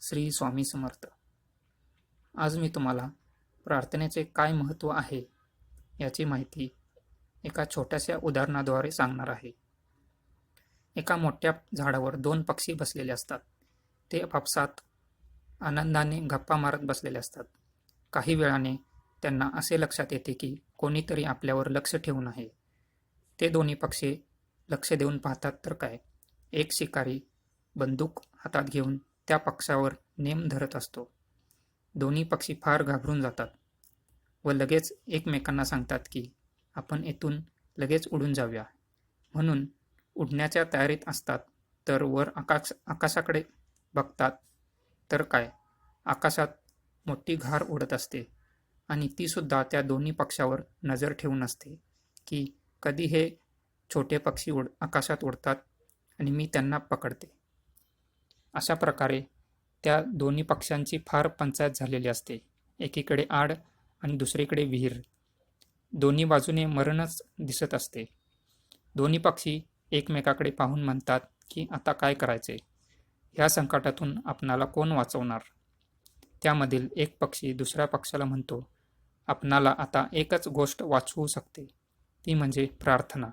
श्री स्वामी समर्थ. आज मी तुम्हाला प्रार्थनेचे काय महत्त्व आहे याची माहिती एका छोट्याशा उदाहरणाद्वारे सांगणार आहे. एका मोठ्या झाडावर दोन पक्षी बसलेले असतात. ते आपापसात आनंदाने गप्पा मारत बसलेले असतात. काही वेळाने त्यांना असे लक्षात येते की कोणीतरी आपल्यावर लक्ष ठेवून आहे. ते दोन्ही पक्षी लक्ष देऊन पाहतात तर काय? एक शिकारी बंदूक हातात घेऊन त्या पक्षावर नेम धरत असतो. दोन्ही पक्षी फार घाबरून जातात व लगेच एकमेकांना सांगतात की आपण येथून लगेच उडून जाऊया. म्हणून उडण्याच्या तयारीत असतात तर वर आकाश आकाशाकडे बघतात तर काय? आकाशात मोठी घार उडत असते आणि तीसुद्धा त्या दोन्ही पक्षावर नजर ठेवून असते की कधी हे छोटे पक्षी उड आकाशात उडतात आणि मी त्यांना पकडते. अशा प्रकारे त्या दोन्ही पक्षांची फार पंचायत झालेली असते. एकीकडे आड आणि दुसरीकडे विहीर. दोन्ही बाजूने मरणच दिसत असते. दोन्ही पक्षी एकमेकाकडे पाहून म्हणतात की आता काय करायचे? ह्या संकटातून आपणाला कोण वाचवणार? त्यामधील एक पक्षी दुसऱ्या पक्षाला म्हणतो आपणाला आता एकच गोष्ट वाचवू शकते. ती म्हणजे प्रार्थना.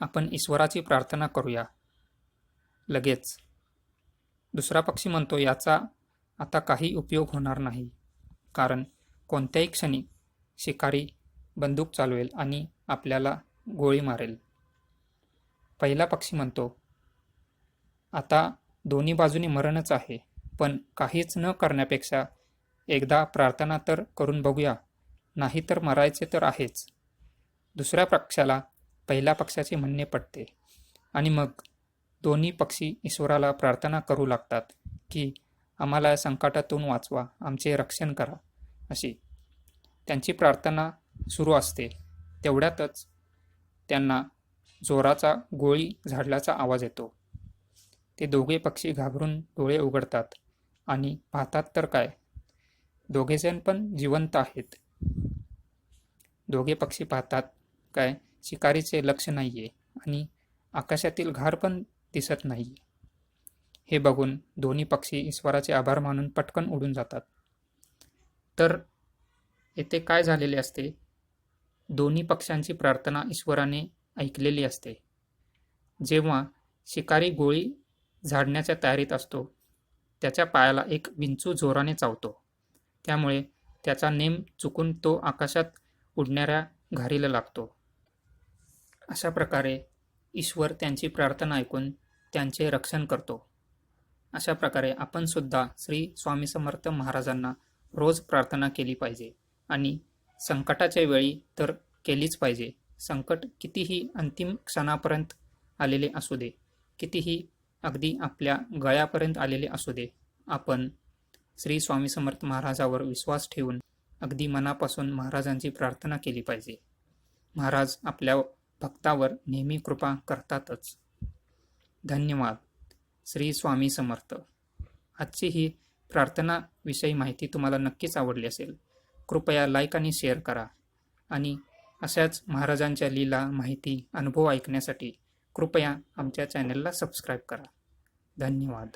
आपण ईश्वराची प्रार्थना करूया. लगेच दुसरा पक्षी म्हणतो याचा आता काही उपयोग होणार नाही. कारण कोणत्याही क्षणी शिकारी बंदूक चालवेल आणि आपल्याला गोळी मारेल. पहिला पक्षी म्हणतो आता दोन्ही बाजूने मरणच आहे पण काहीच न करण्यापेक्षा एकदा प्रार्थना तर करून बघूया नाही तर मरायचे तर आहेच. दुसऱ्या पक्षाला पहिल्या पक्षाचे म्हणणे पडते आणि मग दोन्ही पक्षी ईश्वराला प्रार्थना करू लागतात की आम्हाला संकटातून वाचवा आमचे रक्षण करा अशी त्यांची प्रार्थना सुरू असते. तेवढ्यातच त्यांना जोराचा गोळी झाडल्याचा आवाज येतो. ते दोघे पक्षी घाबरून डोळे उघडतात आणि पाहतात तर काय? दोघेजण पण जिवंत आहेत. दोघे पक्षी पाहतात काय? शिकारीचे लक्ष नाही आहे आणि आकाशातील घार पण दिसत नाही. हे बघून दोन्ही पक्षी ईश्वराचे आभार मानून पटकन उडून जातात. तर येथे काय झालेले असते? दोन्ही पक्ष्यांची प्रार्थना ईश्वराने ऐकलेली असते. जेव्हा शिकारी गोळी झाडण्याच्या तयारीत असतो त्याच्या पायाला एक विंचू जोराने चावतो. त्यामुळे त्याचा नेम चुकून तो आकाशात उडणाऱ्या घारीला लागतो. अशा प्रकारे ईश्वर त्यांची प्रार्थना ऐकून त्यांचे रक्षण करतो. अशा प्रकारे आपण सुद्धा श्री स्वामी समर्थ महाराजांना रोज प्रार्थना केली पाहिजे आणि संकटाच्या वेळी तर केलीच पाहिजे. संकट कितीही अंतिम क्षणापर्यंत आलेले असू दे कितीही अगदी आपल्या गळ्यापर्यंत आलेले असू दे आपण श्री स्वामी समर्थ महाराजावर विश्वास ठेवून अगदी मनापासून महाराजांची प्रार्थना केली पाहिजे. महाराज आपल्या भक्तावर नेहमी कृपा करतातच. धन्यवाद. श्री स्वामी समर्थ. आजची ही प्रार्थनाविषयी माहिती तुम्हाला नक्कीच आवडली असेल. कृपया लाईक आणि शेअर करा. आणि अशाच महाराजांच्या लीला माहिती अनुभव ऐकण्यासाठी कृपया आमच्या चॅनलला सबस्क्राईब करा. धन्यवाद.